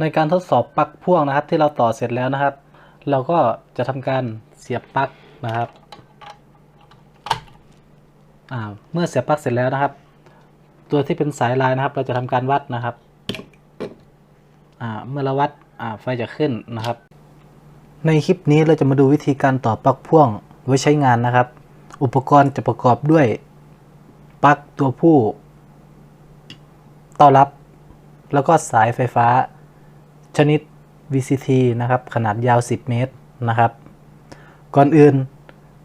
ในการทดสอบปลั๊กพ่วงนะครับ ที่เราต่อเสร็จแล้วนะครับ เราก็จะทำการเสียบปลั๊กนะครับเมื่อเสียบปลั๊กเสร็จแล้วนะครับ ตัวที่เป็นสายลายนะครับ เราจะทำการวัดนะครับเมื่อเราวัดไฟจะขึ้นนะครับ ในคลิปนี้เราจะมาดูวิธีการต่อปลั๊กพ่วงไว้ใช้งานนะครับ อุปกรณ์จะประกอบด้วยปลั๊กตัวผู้ต้อรับ แล้วก็สายไฟฟ้า ชนิด VCT นะครับ ขนาดยาว 10 เมตรนะครับ ก่อนอื่น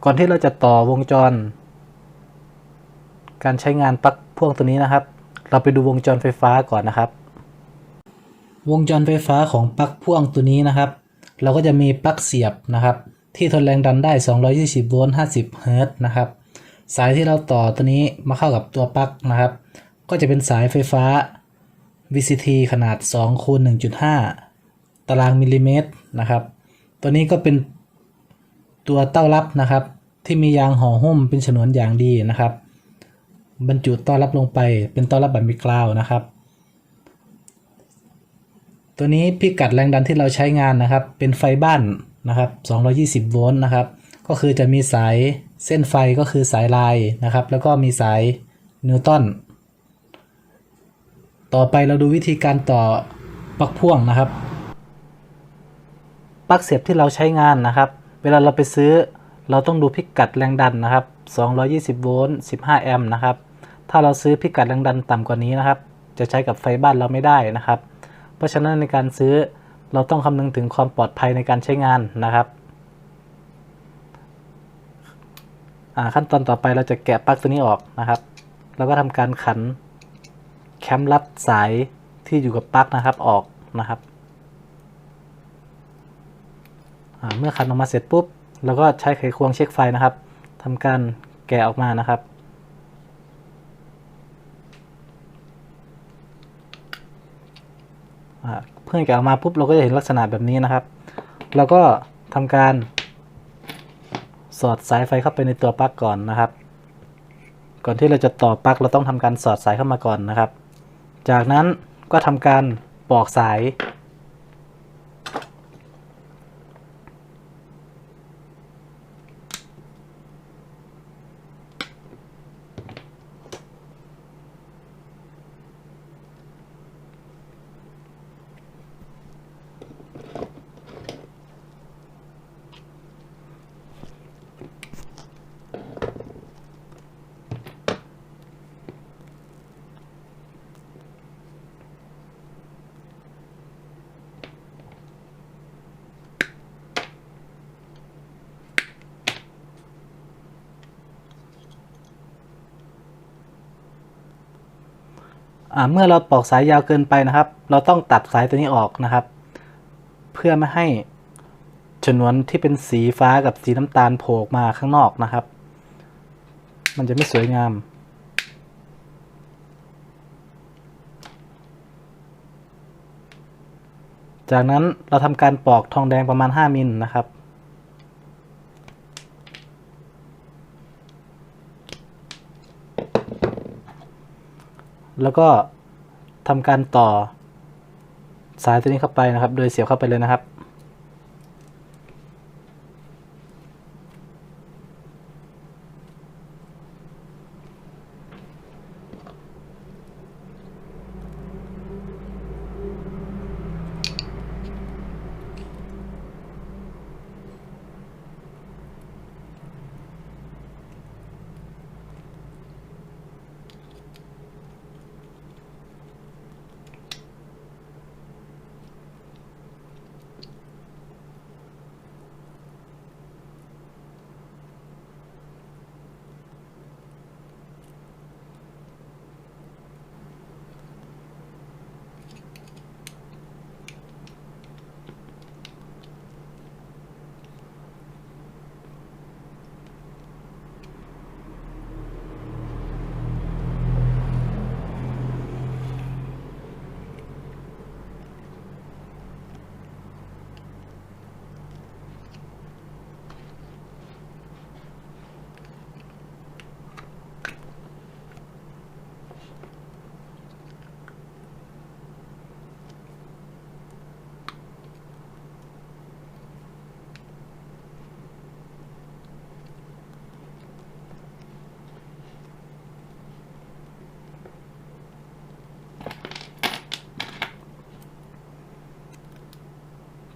ก่อนที่เราจะต่อวงจร การใช้งานปลั๊กพ่วงตัวนี้นะครับ เราไปดูวงจรไฟฟ้าก่อนนะครับ วงจรไฟฟ้าของปลั๊กพ่วงตัวนี้นะครับ เราก็จะมีปลั๊กเสียบนะครับ ที่ทนแรงดันได้ 220 โวลต์ 50 เฮิรตซ์นะครับ สายที่เราต่อตัวนี้มาเข้ากับตัวปลั๊กนะครับ ก็จะเป็นสายไฟฟ้า VCT ขนาด2คูณ1.5 ตารางมิลลิเมตรนะครับ ตัวนี้ก็เป็นตัวเต้ารับนะครับ ที่มียางห่อหุ้มเป็นฉนวนอย่างดีนะครับ บรรจุต้อนรับลงไปเป็นต้อนรับแบบมีกราวนะครับ ตัวนี้พิกัดแรงดันที่เราใช้งานนะครับ เป็นไฟบ้านนะครับ220 โวลต์นะครับ ก็คือจะมีสายเส้นไฟก็คือสายลายนะครับ แล้วก็มีสายนิวตัน ต่อไปเราดูวิธีการต่อปลั๊กพ่วงนะครับปลั๊กเสียบที่เราใช้งานนะครับ เวลาเราไปซื้อ เราต้องดูพิกัดแรงดันนะครับ 220 โวลต์ 15 แอมป์นะครับ ถ้าเราซื้อพิกัดแรงดันต่ำกว่านี้นะครับ จะใช้กับไฟบ้านเราไม่ได้นะครับ เพราะฉะนั้นในการซื้อเราต้องคำนึงถึงความปลอดภัยในการใช้งานนะครับขั้นตอนต่อไปเราจะแกะปลั๊กตัวนี้ออกนะครับ แล้วก็ทำการขัน คมรัดสายที่อยู่กับปลั๊กนะครับออกนะครับ เมื่อขันออกมาเสร็จปุ๊บเราก็ใช้ไขควงเช็คไฟนะครับทำการแกะออกมานะครับเพื่อนแกะออกมาปุ๊บเราก็จะเห็นลักษณะแบบนี้นะครับเราก็ทำการ สอดสายไฟเข้าไปในตัวปลั๊กก่อนนะครับ ก่อนที่เราจะต่อปลั๊กเราต้องทำการสอดสายเข้ามาก่อนนะครับ จากนั้นก็ทำการปอกสาย เมื่อเราปอกสายยาวเกินไปนะครับ เราต้องตัดสายตัวนี้ออกนะครับ เพื่อไม่ให้ฉนวนที่เป็นสีฟ้ากับสีน้ำตาลโผล่ออกมาข้างนอกนะครับ มันจะไม่สวยงาม จากนั้นเราทำการปอกทองแดงประมาณ 5 มิลนะครับ แล้วก็ทำการต่อสายตัวนี้เข้าไปนะครับ โดยเสียบเข้าไปเลยนะครับ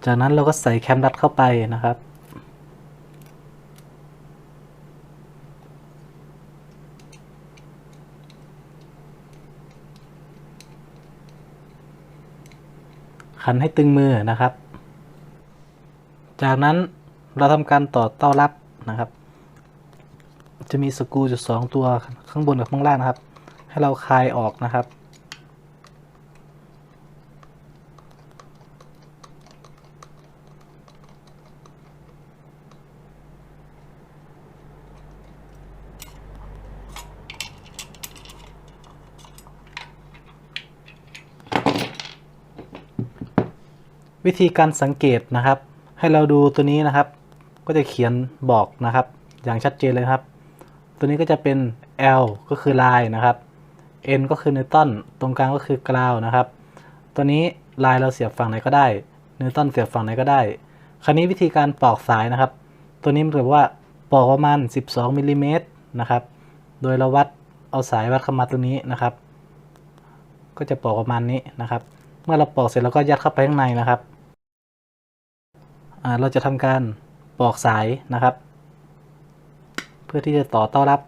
จากนั้นเราก็ใส่แคมรัดเข้าไปนะครับ ขันให้ตึงมือนะครับ จากนั้นเราทำการต่อเต้ารับนะครับ จะมีสกูจุดสองตัวข้างบนกับข้างล่างนะครับ ให้เราคลายออกนะครับ วิธีการสังเกตนะครับ ให้เราดูตัวนี้นะครับ ก็จะเขียนบอกนะครับ อย่างชัดเจนเลยครับ ตัวนี้ก็จะเป็น L ก็คือลายนะครับ N ก็คือนิวตันตรงกลางก็คือกราวนะครับ ตัวนี้ลายเราเสียบฝั่งไหนก็ได้นิวตันเสียบฝั่งไหนก็ได้ คราวนี้วิธีการปอกสายนะครับ ตัวนี้มันแบบว่าปอกประมาณ 12มิลลิเมตรนะครับ โดยเราวัดเอาสายวัดเข้ามาตรงนี้นะครับ ก็จะปอกประมาณนี้นะครับ เมื่อเราปอกเสร็จเราก็ยัดเข้าไปข้างในนะครับ เราจะทำการปอกสายนะครับ เพื่อที่จะต่อต้อรับ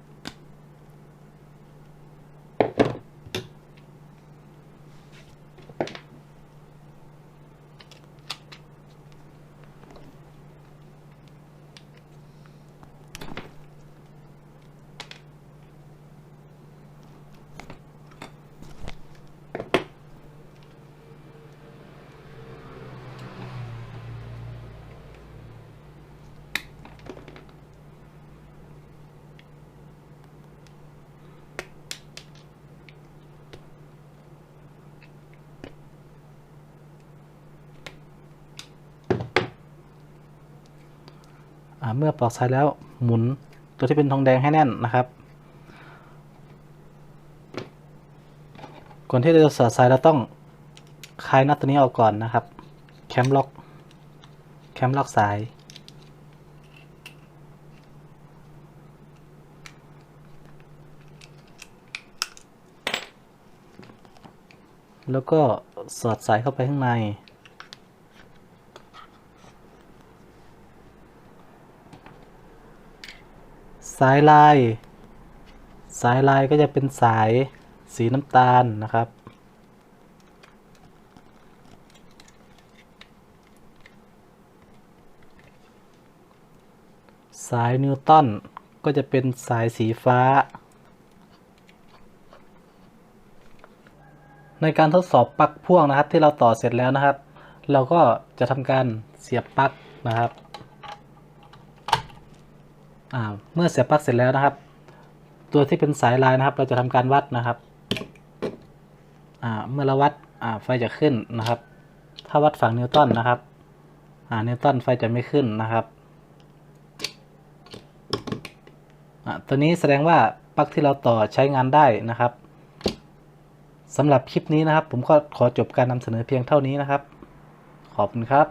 เมื่อปลอกสายแล้วหมุนตัวที่เป็นทองแดงให้แน่นนะครับก่อนที่เราจะสอดสายเราต้องคลายน็อตตัวนี้ออกก่อนนะครับ แคมล็อก แคมล็อกสาย แล้วก็สอดสายเข้าไปข้างใน สายลาย สายลายก็จะเป็นสายสีน้ำตาลนะครับ สายนิวตันก็จะเป็นสายสีฟ้า ในการทดสอบปลั๊กพ่วงนะครับที่เราต่อเสร็จแล้วนะครับ เราก็จะทำการเสียบปลั๊กนะครับ เมื่อเสียบปลั๊กเสร็จแล้วนะครับ ตัวที่เป็นสายลายนะครับ เราจะทำการวัดนะครับเมื่อเราวัดไฟจะขึ้นนะครับ ถ้าวัดฝั่งนิวตันนะครับนิวตันไฟจะไม่ขึ้นนะครับตัวนี้แสดงว่าปลั๊กที่เราต่อใช้งานได้นะครับสำหรับคลิปนี้นะครับ ผมก็ขอจบการนำเสนอเพียงเท่านี้นะครับ ขอบคุณครับ